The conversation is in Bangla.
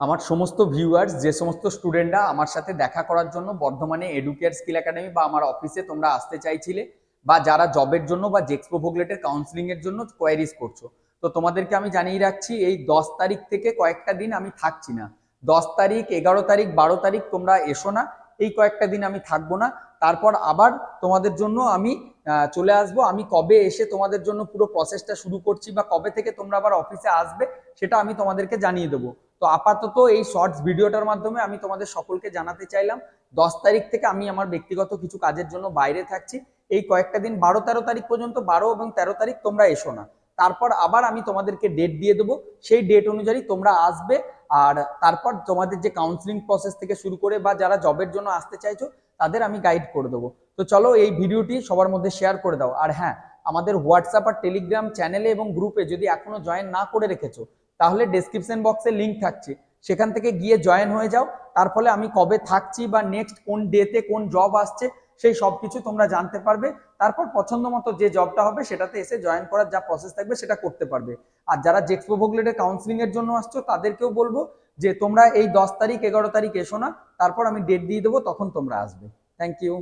আমার সমস্ত ভিউয়ার্স যে সমস্ত স্টুডেন্টরা আমার সাথে দেখা করার জন্য বর্ধমানে এডুকেয়ার স্কিল একাডেমি বা আমার অফিসে তোমরা আসতে চাইছিলে বা যারা জবের জন্য বা জেক্সপো ভোগলেটের কাউন্সিলিং এর জন্য কোয়ারিজ করছ। তো তোমাদেরকে আমি জানিয়ে রাখছি, এই দশ তারিখ থেকে কয়েকটা দিন আমি থাকছি না। দশ তারিখ, এগারো তারিখ, বারো তারিখ তোমরা এসো না। এই কয়েকটা দিন আমি থাকব না। তারপর আবার তোমাদের জন্য আমি চলে আসব। আমি কবে এসে তোমাদের জন্য পুরো প্রসেসটা শুরু করছি বা কবে থেকে তোমরা আবার অফিসে আসবে, সেটা আমি তোমাদেরকে জানিয়ে দেবো। তো আপাতত এই শর্টস ভিডিওটার মাধ্যমে আমি তোমাদের সকলকে জানাতে চাইলাম, দশ তারিখ থেকে আমি আমার ব্যক্তিগত কিছু কাজের জন্য বাইরে থাকছি। এই কয়েকটা দিন বারো, তেরো তারিখ পর্যন্ত, বারো এবং তেরো তারিখ তোমরা এসো না। তারপর আবার আমি তোমাদেরকে ডেট দিয়ে দেবো। সেই ডেট অনুযায়ী তোমরা আসবে আর তারপর তোমাদের যে কাউন্সিলিং প্রসেস থেকে শুরু করে বা যারা জবের জন্য আসতে চাইছো, তাদের আমি গাইড করে দেবো। তো চলো এই ভিডিওটি সবার মধ্যে শেয়ার করে দাও। আর হ্যাঁ আমাদের হোয়াটসঅ্যাপ আর টেলিগ্রাম চ্যানেলে এবং গ্রুপে যদি এখনও জয়েন না করে রেখেছো তাহলে ডেসক্রিপশন বক্সে লিঙ্ক থাকছে। সেখান থেকে গিয়ে জয়েন হয়ে যাও। তার ফলে আমি কবে থাকছি বা নেক্সট কোন ডেতে কোন জব আসছে, সেই সব কিছু তোমরা জানতে পারবে। তারপর পছন্দ মতো যে জবটা হবে, সেটাতে এসে জয়েন করার যা প্রসেস থাকবে, সেটা করতে পারবে। আর যারা জেক্সপো ভোগলেটের কাউন্সিলিং এর জন্য আসছো, তাদেরকেও বলব যে তোমরা এই দশ তারিখ, এগারো তারিখ এসো না। তারপর আমি ডেট দিয়ে দেবো, তখন তোমরা আসবে। Thank you